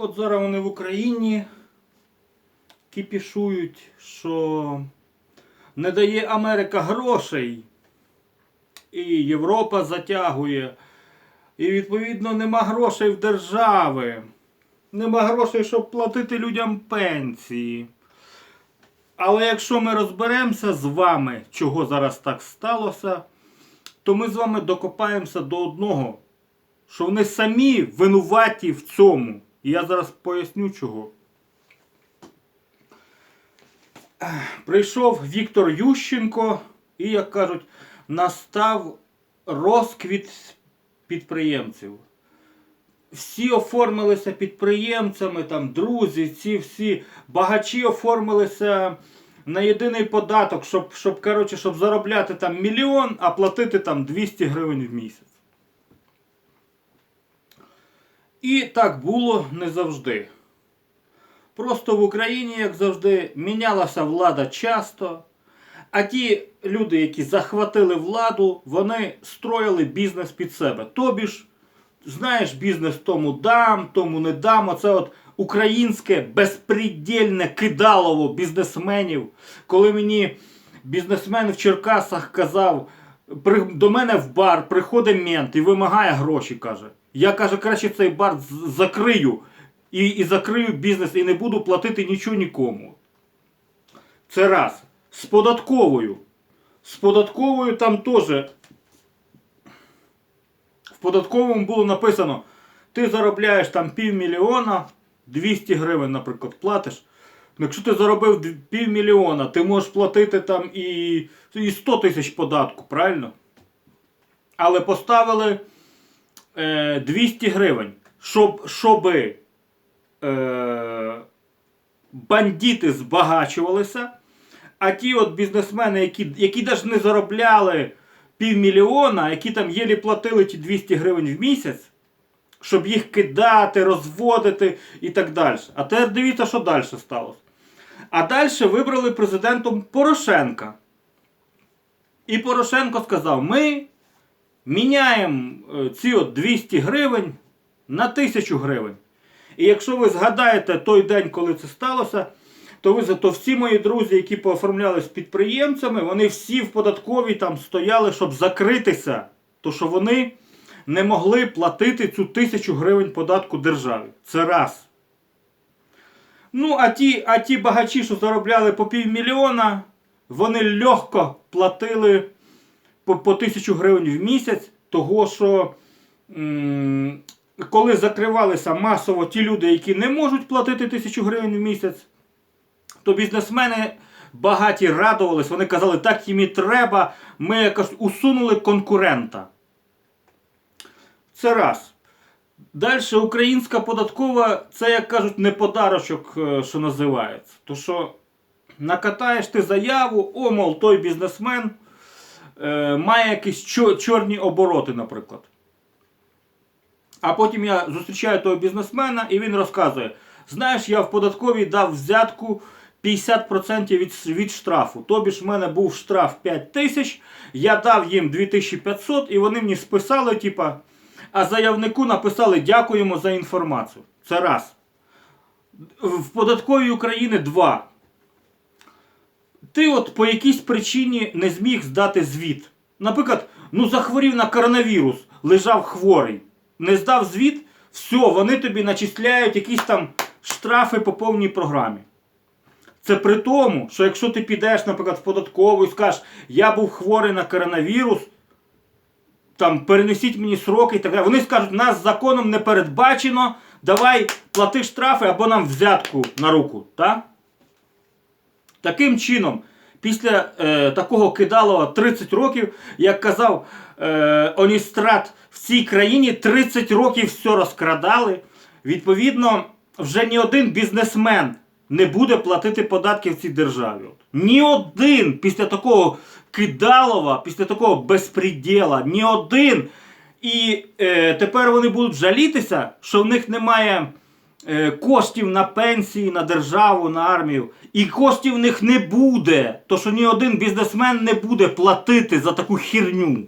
От зараз вони в Україні кіпішують, що не дає Америка грошей, і Європа затягує. І відповідно нема грошей в держави. Нема грошей, щоб платити людям пенсії. Але якщо ми розберемося з вами, чого зараз так сталося, то ми з вами докопаємося до одного, що вони самі винуваті в цьому. І я зараз поясню чого. Прийшов Віктор Ющенко і, як кажуть, настав розквіт підприємців. Всі оформилися підприємцями, там друзі, ці всі багачі оформилися на єдиний податок, щоб, щоб, коротше, щоб заробляти там мільйон, а платити там 200 гривень в місяць. І так було не завжди. Просто в Україні, як завжди, мінялася влада часто. А ті люди, які захватили владу, вони строїли бізнес під себе. Тобі ж, знаєш, бізнес тому дам, тому не дам. Оце от українське безпредельне кидалово бізнесменів. Коли мені бізнесмен в Черкасах казав, до мене в бар приходить мент і вимагає гроші, каже. Я каже, краще цей бар закрию і, і закрию бізнес і не буду платити нічого нікому. Це раз. З податковою. З податковою там теж. В податковому було написано: ти заробляєш там півмільйона, 200 гривень, наприклад, платиш. Ну, Якщо ти заробив півмільйона, ти можеш платити там і, і 100 тисяч податку, правильно? Але поставили е, 200 гривень, щоб, щоби е, бандити збагачувалися, а ті от бізнесмени, які, які навіть не заробляли півмільйона, які там єлі платили ті 200 гривень в місяць, щоб їх кидати, розводити і так далі. А тепер дивіться, що далі сталося. А далі вибрали президентом Порошенка. І Порошенко сказав: ми міняємо е, ці от 200 гривень на 1000 гривень. І якщо ви згадаєте той день, коли це сталося, то ви то всі мої друзі, які пооформлялись підприємцями, вони всі в податковій там стояли, щоб закритися. То що вони не могли платити цю тисячу гривень податку державі. Це раз. Ну, а ті, а ті багачі, що заробляли по півмільйона, вони легко платили по, по тисячу гривень в місяць, того що м, коли закривалися масово ті люди, які не можуть платити тисячу гривень в місяць, то бізнесмени багаті радувались, вони казали, так їм і треба, ми якось усунули конкурента. Це раз. Далі українська податкова, це, як кажуть, не подарочок, е, що називається. То що накатаєш ти заяву, о, мол, той бізнесмен е, має якісь чо- чорні обороти, наприклад. А потім я зустрічаю того бізнесмена і він розказує: знаєш, я в податковій дав взятку 50% від, від штрафу. Тобі ж в мене був штраф 5 тисяч, я дав їм 2500 і вони мені списали, типа, а заявнику написали дякуємо за інформацію. Це раз. В податковій України два. Ти от по якійсь причині не зміг здати звіт. Наприклад, ну захворів на коронавірус, лежав хворий, не здав звіт, все, вони тобі начисляють якісь там штрафи по повній програмі. Це при тому, що якщо ти підеш, наприклад, в податкову і скажеш, я був хворий на коронавірус, там перенесіть мені сроки і так далі. Вони скажуть, нас законом не передбачено, давай плати штрафи або нам взятку на руку. Так? Таким чином, після е, такого кидалова 30 років, як казав е, Оністрат, в цій країні 30 років все розкрадали. Відповідно, вже ні один бізнесмен не буде платити податки в цій державі. Ні один після такого кидалова, після такого безпреділа, ні один. І е, тепер вони будуть жалітися, що в них немає коштів на пенсії, на державу, на армію. І коштів в них не буде. То що ні один бізнесмен не буде платити за таку херню.